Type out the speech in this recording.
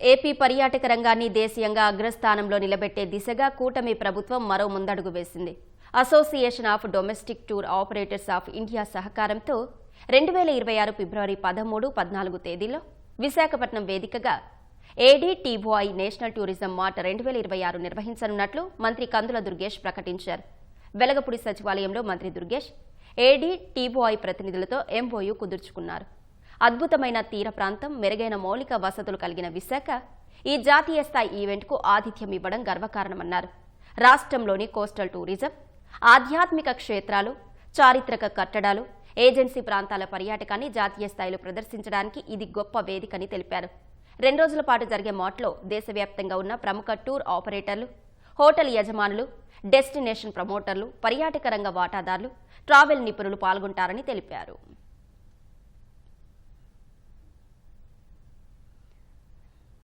AP పర్యాటక రంగాన్ని దేశీయంగా అగ్రస్థానంలో నిలబెట్టే దిశగా కూటమి ప్రభుత్వం మరో ముందడుగు వేసింది. Association of domestic tour operators of India సహకారంతో రెండు వేల ఇరవై ఆరు ఫిబ్రవరి పదమూడు పద్నాలుగు తేదీలో విశాఖపట్నం వేదికగా ఏడీటీఓఐ నేషనల్ టూరిజం మార్ట్ రెండు వేల ఇరవై ఆరు నిర్వహించనున్నట్లు మంత్రి కందుల దుర్గేష్ ప్రకటించారు. వెలగపూడి సచివాలయంలో మంత్రి దుర్గేష్ ఏడీటీఓఐ ప్రతినిధులతో ఎంఓయూ కుదుర్చుకున్నారు. అద్భుతమైన తీర ప్రాంతం మెరుగైన మౌలిక వసతులు కలిగిన విశాఖ ఈ జాతీయ స్థాయి ఈవెంట్కు ఆతిథ్యం ఇవ్వడం గర్వకారణమన్నారు. రాష్ట్రంలోని కోస్టల్ టూరిజం ఆధ్యాత్మిక క్షేత్రాలు చారిత్రక కట్టడాలు ఏజెన్సీ ప్రాంతాల పర్యాటకాన్ని జాతీయ స్థాయిలో ప్రదర్శించడానికి ఇది గొప్ప వేదికని తెలిపారు. రెండు రోజుల పాటు జరిగే మాట్లో దేశవ్యాప్తంగా ఉన్న ప్రముఖ టూర్ ఆపరేటర్లు హోటల్ యజమానులు డెస్టినేషన్ ప్రమోటర్లు పర్యాటక రంగ వాటాదారులు ట్రావెల్ నిపుణులు పాల్గొంటారని తెలిపారు.